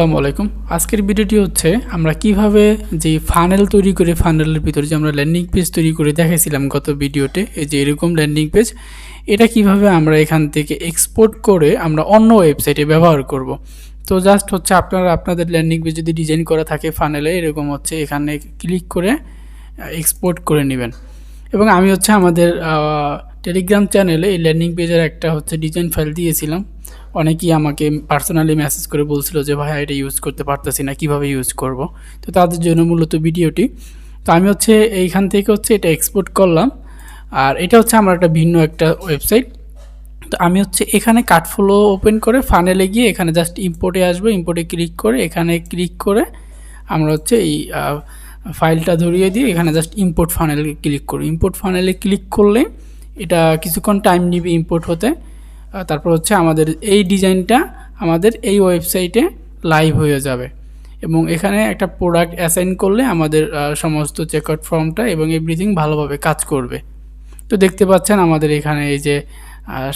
আসসালামু আলাইকুম। আজকের ভিডিওটি হচ্ছে আমরা কীভাবে যে ফানেল তৈরি করে ফানেলের ভিতরে যে আমরা ল্যান্ডিং পেজ তৈরি করে দেখাইছিলাম গত ভিডিওতে, এই যে এরকম ল্যান্ডিং পেজ এটা কীভাবে আমরা এখান থেকে এক্সপোর্ট করে আমরা অন্য ওয়েবসাইটে ব্যবহার করব। তো জাস্ট হচ্ছে আপনারা আপনাদের ল্যান্ডিং পেজ যদি ডিজাইন করা থাকে ফানেলে এরকম হচ্ছে এখানে ক্লিক করে এক্সপোর্ট করে নেবেন। এবং আমি হচ্ছে আমাদের টেলিগ্রাম চ্যানেলে এই ল্যান্ডিং পেজের একটা হচ্ছে ডিজাইন ফাইল দিয়েছিলাম। অনেকেই আমাকে পার্সোনালি মেসেজ করে বলছিল যে ভাই এটা ইউজ করতে পারতেছি না, কীভাবে ইউজ করব? তো তাদের জন্য মূলত ভিডিওটি। তো আমি হচ্ছে এইখান থেকে হচ্ছে এটা এক্সপোর্ট করলাম। আর এটা হচ্ছে আমার একটা ভিন্ন একটা ওয়েবসাইট তো আমি হচ্ছে এখানে কাঠফ্লো ওপেন করে ফানেলে গিয়ে এখানে জাস্ট ইম্পোর্টে আসব। ইম্পোর্টে ক্লিক করে এখানে ক্লিক করে আমরা হচ্ছে এই ফাইলটা ধরিয়ে দিয়ে এখানে জাস্ট ইম্পোর্ট ফানেলে ক্লিক করি ইম্পোর্ট ফানেলে ক্লিক করলে এটা কিছুক্ষণ টাইম নিবে ইম্পোর্ট হতে। তারপর হচ্ছে আমাদের এই ডিজাইনটা আমাদের এই ওয়েবসাইটে লাইভ হয়ে যাবে। এবং এখানে একটা প্রোডাক্ট অ্যাসাইন করলে আমাদের সমস্ত চেকআউট ফর্মটা এবং এভরিথিং ভালোভাবে কাজ করবে। তো দেখতে পাচ্ছেন আমাদের এখানে এই যে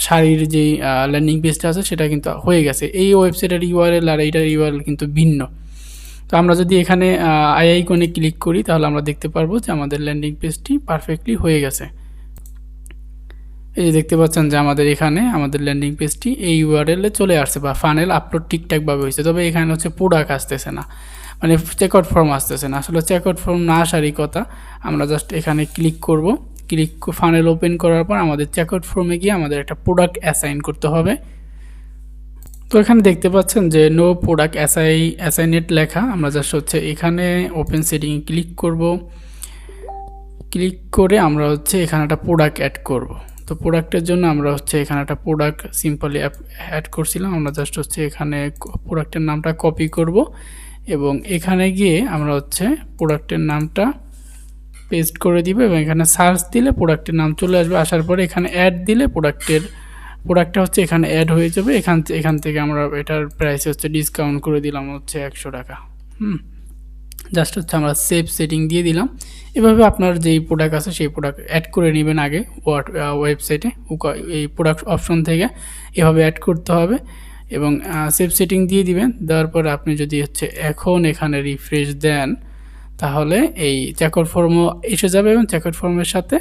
শাড়ির যেই ল্যান্ডিং পেজটা আছে সেটা কিন্তু হয়ে গেছে। এই ওয়েবসাইটের ইউআরএল আর এইটার ইউআরএল কিন্তু ভিন্ন। তো আমরা যদি এখানে আই আইকনে ক্লিক করি তাহলে আমরা দেখতে পারব যে আমাদের ল্যান্ডিং পেজটি পারফেক্টলি হয়ে গেছে। এই যে দেখতে পাচ্ছেন যে আমাদের এখানে, আমাদের ল্যান্ডিং পেজটি এই ইউআরএলে চলে আসছে বা ফানেল আপলোড ঠিকঠাকভাবে হয়েছে। তবে এখানে হচ্ছে প্রোডাক্ট আসতেছে না। মানে চেকআউট ফর্ম আসতেছে না। আসলে চেকআউট ফর্ম না আসারই কথা, আমরা জাস্ট এখানে ক্লিক করব। ক্লিক ফানেল ওপেন করার পর আমাদের চেকআউট ফর্মে গিয়ে আমাদের একটা প্রোডাক্ট অ্যাসাইন করতে হবে। তো এখানে দেখতে পাচ্ছেন যে নো প্রোডাক্ট অ্যাসাই অ্যাসাইনেট লেখা। আমরা জাস্ট হচ্ছে এখানে ওপেন সেটিং ক্লিক করব। ক্লিক করে আমরা হচ্ছে এখানে একটা প্রোডাক্ট অ্যাড করব। তো প্রোডাক্টের জন্য আমরা হচ্ছে এখানে একটা প্রোডাক্ট সিম্পলি অ্যাড করছিলাম। আমরা জাস্ট হচ্ছে এখানে প্রোডাক্টের নামটা কপি করব এবং এখানে গিয়ে আমরা হচ্ছে প্রোডাক্টের নামটা পেস্ট করে দিব এবং এখানে সার্চ দিলে প্রোডাক্টের নাম চলে আসবে। আসার পরে এখানে অ্যাড দিলে প্রোডাক্টের প্রোডাক্টটা হচ্ছে এখানে অ্যাড হয়ে যাবে। এখান এখান থেকে আমরা এটার প্রাইস হচ্ছে ডিসকাউন্ট করে দিলাম হচ্ছে একশো টাকা। হুম? জাস্ট হচ্ছে আমরা সেভ সেটিং দিয়ে দিলাম। এভাবে আপনার যেই প্রোডাক্ট আছে সেই প্রোডাক্ট অ্যাড করে নেবেন আগে ওয়েবসাইটে এই প্রোডাক্ট অপশন থেকে। এভাবে অ্যাড করতে হবে এবং সেভ সেটিং দিয়ে দিবেন। দেওয়ার পর আপনি যদি হচ্ছে এখন এখানে রিফ্রেশ দেন, তাহলে এই চেকআউট ফর্মও এসে যাবে এবং চেকআউট ফর্মের সাথে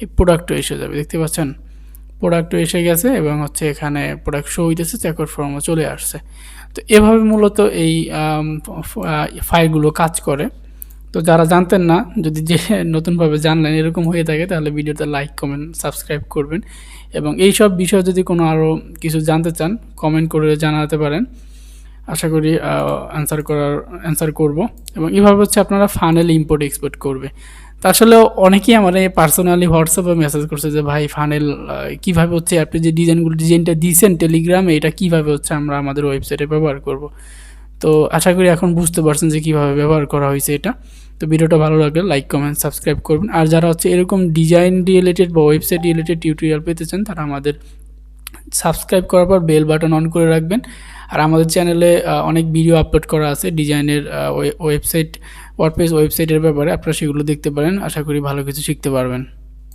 এই প্রোডাক্টও এসে যাবে। দেখতে পাচ্ছেন? প্রোডাক্টও এসে গেছে এবং হচ্ছে এখানে প্রোডাক্ট শো হইতেছে চেকআউট ফর্মও চলে আসছে। তো এভাবে মূলত এই ফাইলগুলো কাজ করে। তো যারা জানতেন না, যদি যে নতুনভাবে জানলেন, এরকম হয়ে থাকে, তাহলে ভিডিওতে লাইক কমেন্ট সাবস্ক্রাইব করবেন। এবং এই সব বিষয়ে যদি কোনো আরও কিছু জানতে চান কমেন্ট করে জানাতে পারেন। আশা করি অ্যান্সার করার অ্যান্সার করব। এবং এভাবে হচ্ছে আপনারা ফানেল ইম্পোর্ট এক্সপোর্ট করবে। তা আসলে অনেকেই আমার পার্সোনালি হোয়াটসঅ্যাপে মেসেজ করছে যে, ভাই ফানেল কীভাবে হচ্ছে আপনি যে ডিজাইনগুলো, ডিজাইনটা দিয়েছেন টেলিগ্রামে এটা কীভাবে হচ্ছে আমরা আমাদের ওয়েবসাইটে ব্যবহার করব? তো আশা করি এখন বুঝতে পারছেন যে কীভাবে ব্যবহার করা হয়েছে এটা। তো ভিডিওটা ভালো লাগলে লাইক কমেন্ট সাবস্ক্রাইব করবেন। আর যারা হচ্ছে এরকম ডিজাইন রিলেটেড বা ওয়েবসাইট রিলেটেড টিউটোরিয়াল পেতে চান, তারা আমাদের সাবস্ক্রাইব করার পর বেল বাটন অন করে রাখবেন। আর আমাদের চ্যানেলে অনেক ভিডিও আপলোড করা আছে ডিজাইনের ওয়েবসাইট ওয়ার্ডপ্রেস ওয়েবসাইটের ব্যাপারে। আপনারা সেগুলো দেখতে পারেন। আশা করি ভালো কিছু শিখতে পারবেন।